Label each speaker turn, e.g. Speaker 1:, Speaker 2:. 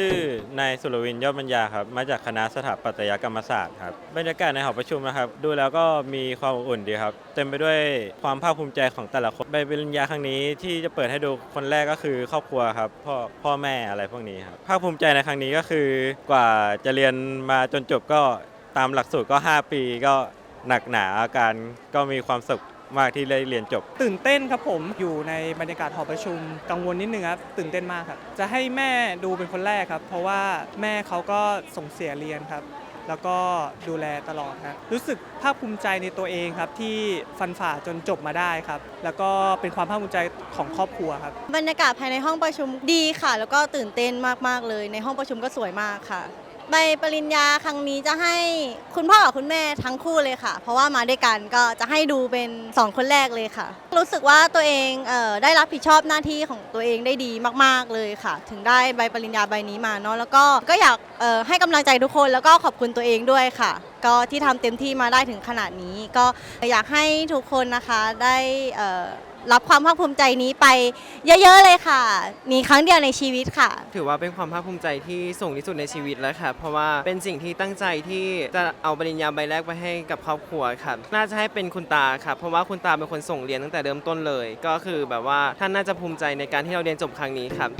Speaker 1: ชื่อนายสุรวินยอดบัญญาครับ มาจากคณะสถาปัตยกรรมศาสตร์ครับ บรรยากาศในหอประชุมนะครับ ดูแล้วก็มีความอบอุ่นดีครับ เต็มไปด้วยความภาคภูมิใจของแต่ละคนใบปริญญาครั้งนี้ที่จะเปิดให้ดูคนแรกก็คือครอบครัวครับพ่อพ่อแม่อะไรพวกนี้ครับภาคภูมิใจในครั้งนี้ก็คือกว่าจะเรียนมาจนจบก็ตามหลักสูตรก็ 5 ปีก็หนักหนาอาการก็มีความสุข มากที่ได้เรียนจบ
Speaker 2: ตื่นเต้นครับผมอยู่ในบรรยากาศหอประชุม กังวลนิดนึงครับตื่นเต้นมากครับ จะให้แม่ดูเป็นคนแรกครับ เพราะว่าแม่เขาก็ส่งเสียเรียนครับ แล้วก็ดูแลตลอดครับรู้สึกภาคภูมิใจในตัวเองครับ ที่ฟันฝ่าจนจบมาได้ครับ แล้วก็เป็นความภาคภูมิใจของครอบครัวครับ
Speaker 3: บรรยากาศภายในห้องประชุมดีค่ะ แล้วก็ตื่นเต้นมากๆเลย ในห้องประชุมก็สวยมากค่ะ ใบปริญญาครั้งนี้จะให้คุณพ่อกับคุณแม่ทั้งคู่เลยค่ะ เพราะว่ามาด้วยกันก็จะให้ดูเป็นสองคนแรกเลยค่ะ รู้สึกว่าตัวเองเออได้รับผิดชอบหน้าที่ของตัวเองได้ดีมากๆเลยค่ะ ถึงได้ใบปริญญาใบนี้มาเนาะแล้วก็ก็อยากเออให้กำลังใจทุกคนแล้วก็ขอบคุณตัวเองด้วยค่ะ ก็ที่ทำเต็มที่มาได้ถึงขนาดนี้ ก็อยากให้ทุกคนนะคะได้ รับความภาคภูมิใจนี้ไปเยอะๆเลยค่ะ มีครั้งเดียวในชีวิตค่ะ
Speaker 4: ถือว่าเป็นความภาคภูมิใจที่สูงที่สุดในชีวิตแล้วค่ะเพราะว่าเป็นสิ่งที่ตั้งใจที่จะเอาปริญญาใบแรกไปให้กับครอบครัวครับน่าจะให้เป็นคุณตาครับเพราะว่าคุณตาเป็นคนส่งเรียนตั้งแต่เริ่มต้นเลย ก็คือแบบว่าท่านน่าจะภูมิใจในการที่เราเรียนจบครั้งนี้ครับ